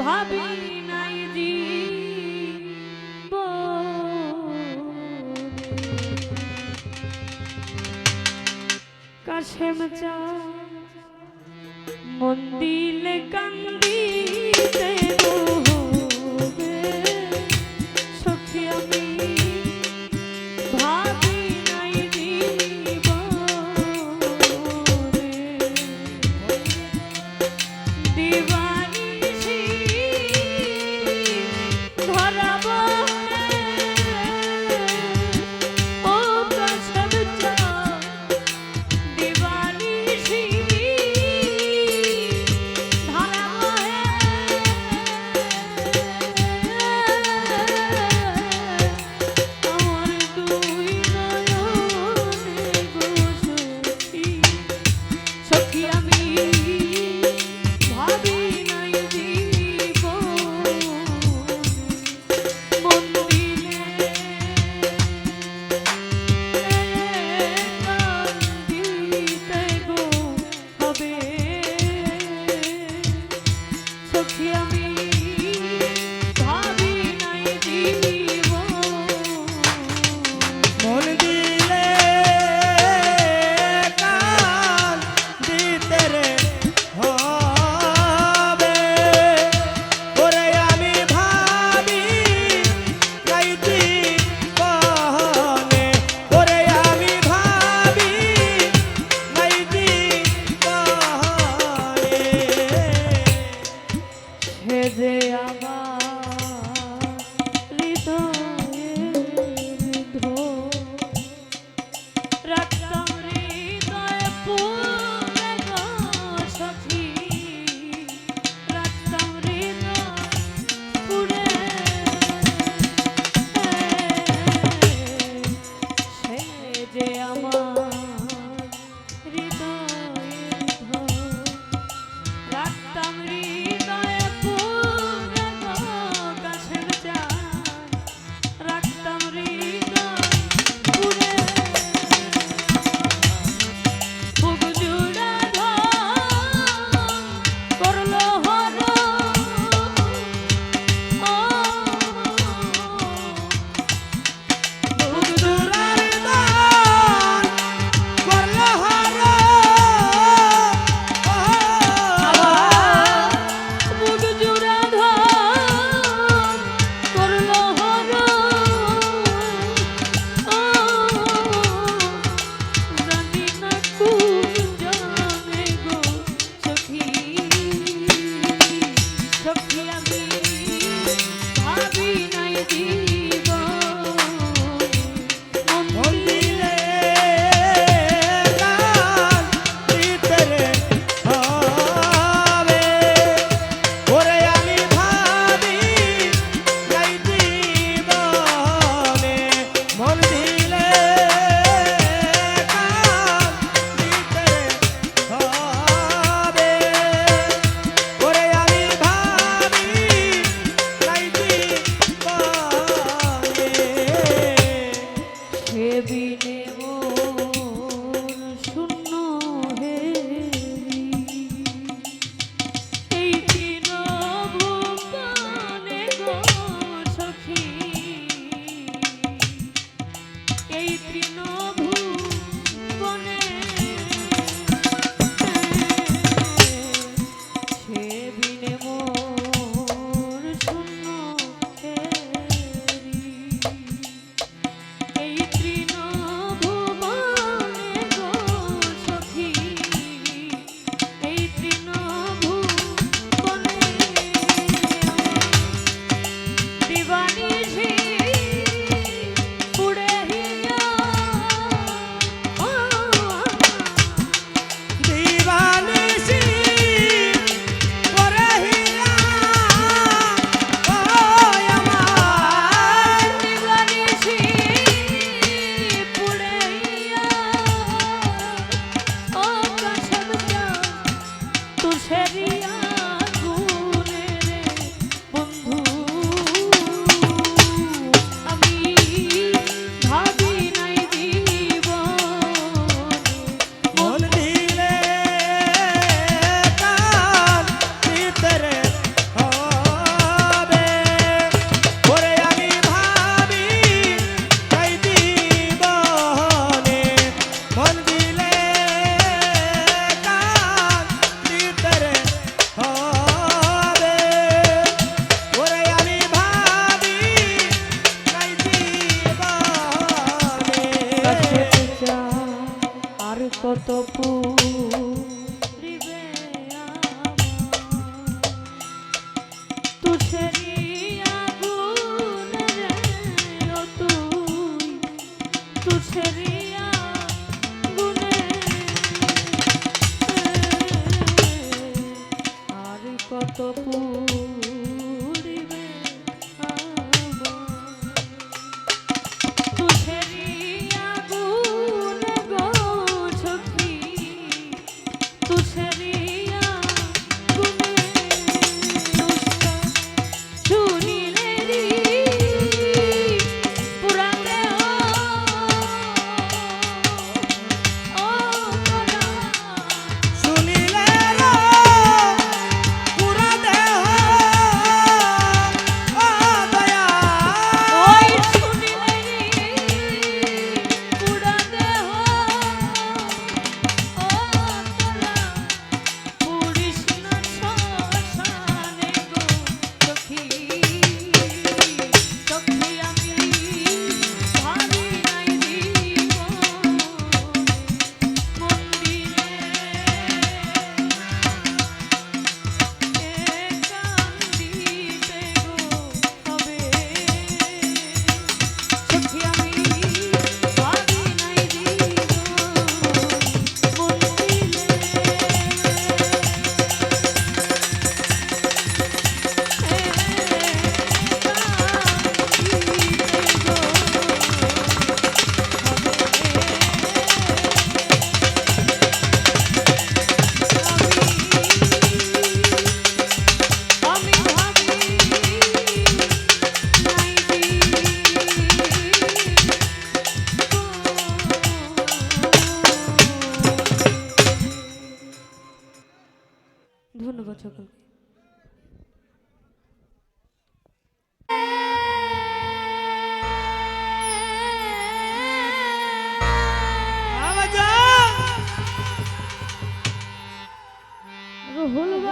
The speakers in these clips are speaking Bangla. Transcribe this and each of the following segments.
ভাবি নাই জি কাশেম চা মন্দির কান্দিতে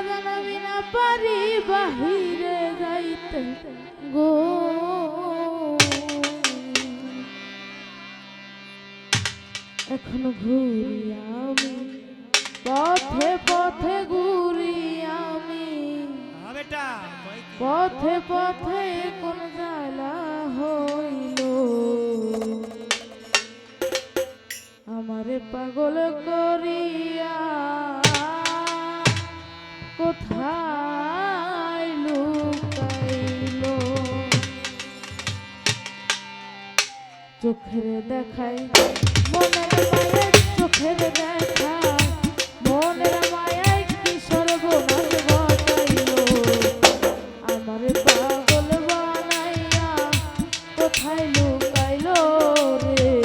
মদন বিনা পারি বাহিরে যাইতে। গো। এখন ঘুরি আমি পথে পথে ঘুরি আমি। পথে পথে কোন জালা হইল। আমারে পাগল চাইল রে।